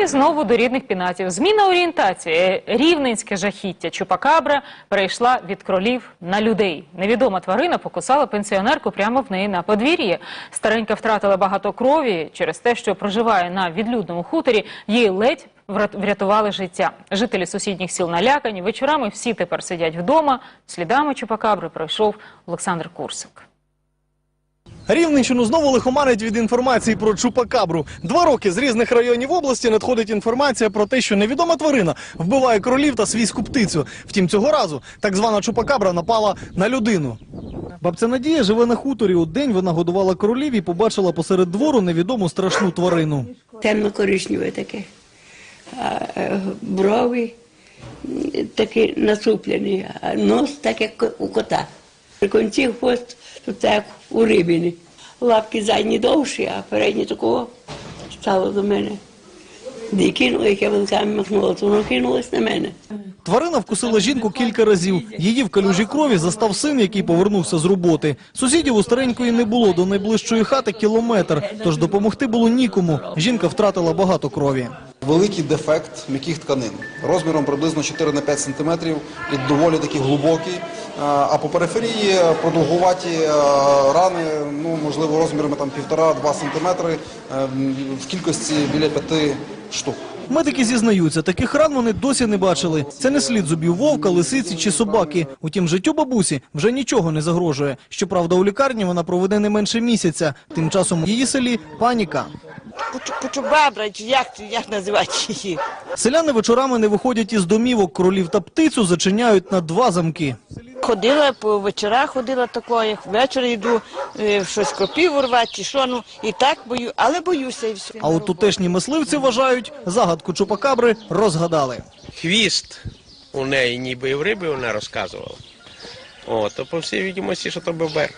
І знову до рідних пінатів. Зміна орієнтації. Рівненське жахіття Чупакабра перейшла від кролів на людей. Невідома тварина покусала пенсіонерку прямо в неї на подвір'ї. Старенька втратила багато крові через те, що проживає на відлюдному хуторі. Їй ледь врятували життя. Жителі сусідніх сіл налякані. Вечорами всі тепер сидять вдома. Слідами Чупакабри пройшов Олександр Курсик. Рівненщину знову лихоманить від інформації про чупакабру. Два роки з різних районів області надходить інформація про те, що невідома тварина вбиває кролів та свійську птицю. Втім, цього разу так звана чупакабра напала на людину. Бабця Надія живе на хуторі. У день вона годувала кролів і побачила посеред двору невідому страшну тварину. темно-коричневе таке. Брови такі насуплені, а нос так, як у кота. При кінці хвост тут як у рибини. Лапки задні довші, а передні такого стало до мене. І кинула, як я великами махнула, то воно кинулось на мене. Тварина вкусила жінку кілька разів. Її в калюжі крові застав син, який повернувся з роботи. Сусідів у старенької не було до найближчої хати кілометр, тож допомогти було нікому. Жінка втратила багато крові. Великий дефект м'яких тканин розміром приблизно 4 на 5 см і доволі таки глибокий. А по периферії продовгуваті рани, ну можливо, розмірами там 1,5-2 см в кількості біля 5 штук. Медики зізнаються, таких ран вони досі не бачили. Це не слід зубів вовка, лисиці чи собаки. Утім, життю бабусі вже нічого не загрожує. Щоправда, у лікарні вона проведе не менше місяця. Тим часом в її селі паніка. Кучу, кучубабра, чи як, як називати її? Селяни вечорами не виходять із домівок. Кролів та птицю зачиняють на два замки. Ходила по вечорах, ходила такого, як ввечері йду, е, щось кропів урвати, чи що, ну, і так бою, але боюся і все. А от тутешні мисливці вважають, загадку чупакабри розгадали. хвіст у неї, ніби і в риби вона розказувала. О, то по всій відомості, що то бобер.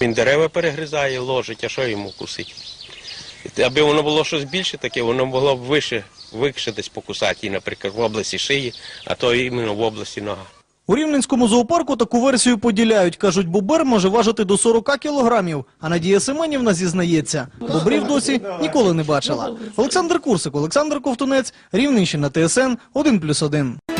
Він дерева перегризає, ложить, а що йому кусить? Аби воно було щось більше таке, воно могло б вище, вище десь покусати, її, наприклад, в області шиї, а то іменно в області нога. У Рівненському зоопарку таку версію поділяють. Кажуть, бобер може важити до 40 кілограмів. А Надія Семенівна зізнається, бобрів досі ніколи не бачила. Олександр Курсик, Олександр Ковтунець, Рівненщина, ТСН 1+,1.